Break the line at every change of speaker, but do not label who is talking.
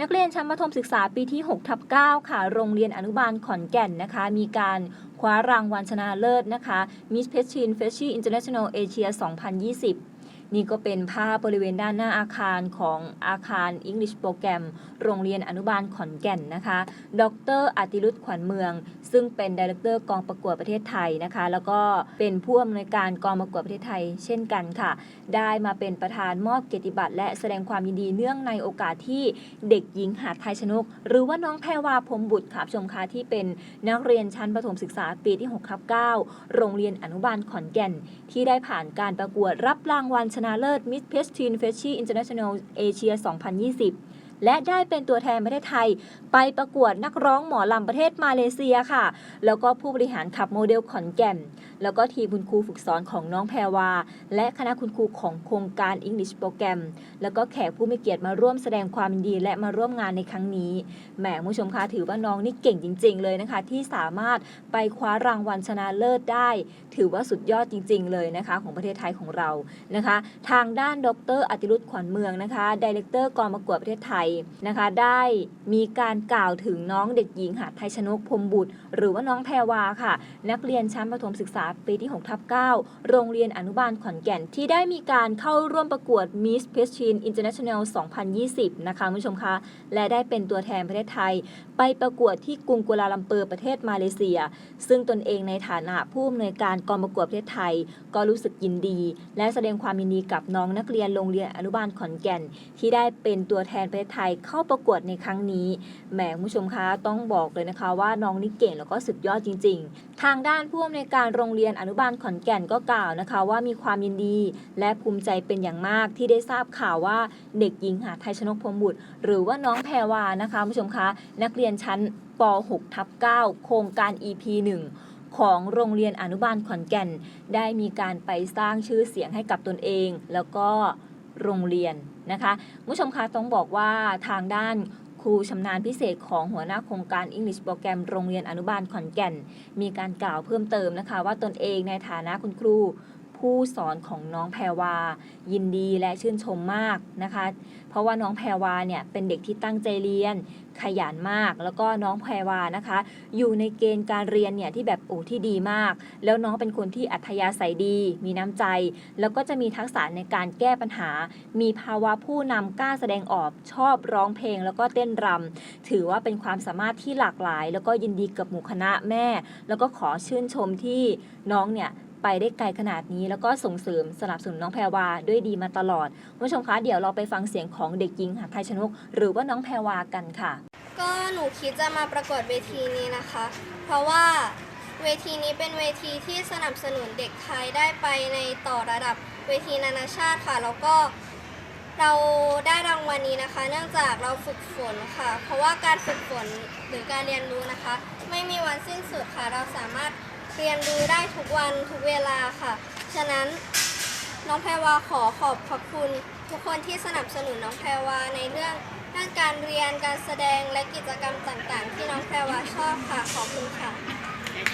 นักเรียนชั้นประถมศึกษาปีที่6ทับ9ค่ะ โรงเรียนอนุบาลขอนแก่นนะคะ มีการคว้ารางวัลชนะเลิศนะคะ Miss p e c h i n f e s h i International Asia 2020 นี่ก็เป็นภาพบริเวณด้านหน้าอาคารของอาคาร English Program โรงเรียนอนุบาลขอนแก่นนะคะ ดรอติรุธขวัญเมือง ซึ่งเป็นดีเรคเตอร์กองประกวดประเทศไทยนะคะ แล้วก็เป็นผู้อำนวยการกองประกวดประเทศไทย เช่นกันค่ะ ได้มาเป็นประธานมอบเกียรติบัตรและแสดงความยินดีเนื่องในโอกาสที่เด็กหญิงหาดไทยชนก หรือว่าน้องแพรวาพรมบุตรค่ะชมคะที่เป็นนักเรียนชั้นประถมศึกษาปีที่6ทับ9โรงเรียนอนุบาลขอนแก่น ที่ได้ผ่านการประกวดรับรางวัลชนะเลิศ Miss p r e s t i n e f e s h i International Asia 2020 และได้เป็นตัวแทนประเทศไทย ไปประกวดนักร้องหมอลำประเทศมาเลเซียค่ะ แล้วก็ผู้บริหารขับโมเดลขอนแก่น แล้วก็ทีมคุณครูฝึกสอนของน้องแพรวา และคณะคุณครูของโครงการ English Program แล้วก็แขกผู้มีเกียรติมาร่วมแสดงความดีและมาร่วมงานในครั้งนี้ แหมคุณผู้ชมคะถือว่าน้องนี่เก่งจริง ๆ เลยนะคะ ที่สามารถไปคว้ารางวัลชนะเลิศได้ ถือว่าสุดยอดจริง ๆ เลยนะคะของประเทศไทยของเรานะคะ ทางด้านดรอติรุธขวัญเมืองนะคะดีเลกเตอร์กองประกวดประเทศไทยนะคะได้มีการกล่าวถึงน้องเด็กหญิงหาดไทยชนกพรมบุตร หรือว่าน้องแพรวาค่ะ นักเรียนชั้นประถมศึกษาปีที่6ทับ9โรงเรียนอนุบาลขอนแก่น ที่ได้มีการเข้าร่วมประกวด Miss p e s c h i n International 2020 นะคะคุณผู้ชมคะและได้เป็นตัวแทนประเทศไทย ไปประกวดที่กรุงกัวลาลัมเปอร์ประเทศมาเลเซีย ซึ่งตนเองในฐานะผู้อำนวยการกองประกวดประเทศไทย ก็รู้สึกยินดี และแสดงความยินดีกับน้องนักเรียนโรงเรียนอนุบาลขอนแก่น ที่ได้เป็นตัวแทนประเทศไทยเข้าประกวดในครั้งนี้แหมคุณผู้ชมคะต้องบอกเลยนะคะว่าน้องนี่เก่งแล้วก็สุดยอดจริง ๆ ทางด้านผู้อำนวยการโรงเรียนอนุบาลขอนแก่นก็กล่าวนะคะ ว่ามีความยินดี และภูมิใจเป็นอย่างมากที่ได้ทราบข่าวว่าเด็กหญิงหาไทยชนกพรมบุตร หรือว่าน้องแพรวานะคะคุณผู้ชมคะนักเรียนชั้นป .6 ทับ9โครงการ EP 1ของโรงเรียนอนุบาลขอนแก่น ได้มีการไปสร้างชื่อเสียงให้กับตนเอง แล้วก็โรงเรียน นะคะผู้ชมคะต้องบอกว่าทางด้านครูชำนาญพิเศษของหัวหน้าโครงการ English โปรแกรมโรงเรียนอนุบาลขอนแก่น มีการกล่าวเพิ่มเติมนะคะ ว่าตนเองในฐานะคุณครู ผู้สอนของน้องแพรวา ยินดีและชื่นชมมากนะคะ เพราะว่าน้องแพรวาเนี่ยเป็นเด็กที่ตั้งใจเรียน ขยันมาก แล้วก็น้องแพรวานะคะ อยู่ในเกณฑ์การเรียนเนี่ยที่แบบโอ้ที่ดีมาก แล้วน้องเป็นคนที่อัธยาศัยดี มีน้ำใจ แล้วก็จะมีทักษะในการแก้ปัญหา มีภาวะผู้นำกล้าแสดงออกชอบร้องเพลง แล้วก็เต้นรำถือว่าเป็นความสามารถที่หลากหลาย แล้วก็ยินดีกับหมู่คณะแม่ แล้วก็ขอชื่นชมที่น้องเนี่ย ไปได้ไกลขนาดนี้ แล้วก็ส่งเสริมสนับสนุนน้องแพรวาด้วยดีมาตลอดคุณผู้ชมคะเดี๋ยวเราไปฟังเสียงของเด็กหญิงหาดไทยชนก หรือว่าน้องแพรวากันค่ะ
ก็หนูคิดจะมาประกวดเวทีนี้นะคะ เพราะว่าเวทีนี้เป็นเวทีที่สนับสนุนเด็กไทยได้ไปในต่อระดับเวทีนานาชาติค่ะ แล้วก็เราได้รางวัลนี้นะคะ เนื่องจากเราฝึกฝนค่ะ เพราะว่าการฝึกฝนหรือการเรียนรู้นะคะ ไม่มีวันสิ้นสุดค่ะ เราสามารถ เรียนรู้ได้ทุกวันทุกเวลาค่ะ ฉะนั้นน้องแพรวาขอขอบขอบคุณ ทุกคนที่สนับสนุนน้องแพรวาในเรื่องด้านการเรียนการแสดงและกิจกรรมต่างๆ ที่น้องแพรวาชอบค่ะขอบคุณค่ะ